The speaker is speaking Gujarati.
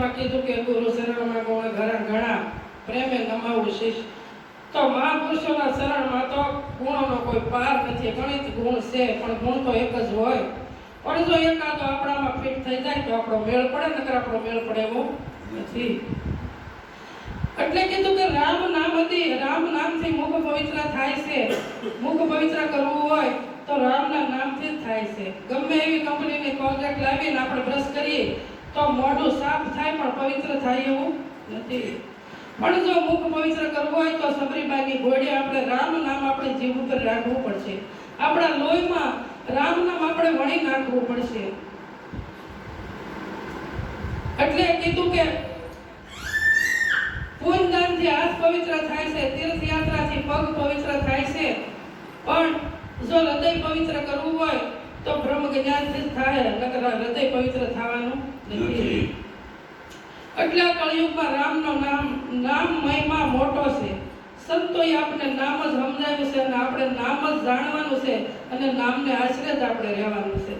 કીર્તનમાં કીધું કે ગુરુ શરણમાં ગુણ ઘણા ઘણા પ્રેમે નમાવું શીશ તો મહાપુરુષોના શરણમાં તો ગુણોનો કોઈ પાર નથી. ગણિત ગુણ છે, પણ ગુણ તો એક જ હોય. પણ જો એકાદો આપણામાં ફિટ થઈ જાય તો આપણો મેળ પડે, નકર આપણો મેળ પડે એવો નથી. એટલે કીધું કે રામ નામ હતી, રામ નામથી મુખ પવિત્ર થાય છે. મુખ પવિત્ર કરવું હોય તો રામના નામથી જ થાય છે. ગમે એવી કંપનીની કોન્ટ્રાક્ટ લાવીને આપણે બ્રશ કરીએ તો મોઢું સાફ થાય, પણ પવિત્ર થાય એવું નથી. પણ જો મુખ પવિત્ર કરવું હોય તો સબરીબાઈની ઘોડે આપણે રામ નામ આપણે જીવ ઉપર રાખવું પડશે. આપણા લોહીમાં રામ નામ આપણે વણી નાખવું પડશે. એટલે કીધું કે પૂનદાનથી હાથ પવિત્ર થાય છે, તીર્થયાત્રાથી પગ પવિત્ર થાય છે. પણ જો હૃદય પવિત્ર કરવું હોય તો બ્રહ્મ જ્ઞાનથી જ થાય નકર હૃદય પવિત્ર થવાનું નથી. એટલે કળિયુગમાં રામનો નામ નામ મહિમા મોટો છે. સંતોએ આપણે નામ જ સમજાવ્યું છે અને આપણે નામ જ જાણવાનું છે અને નામને આશરે જ આપણે રહેવાનું છે.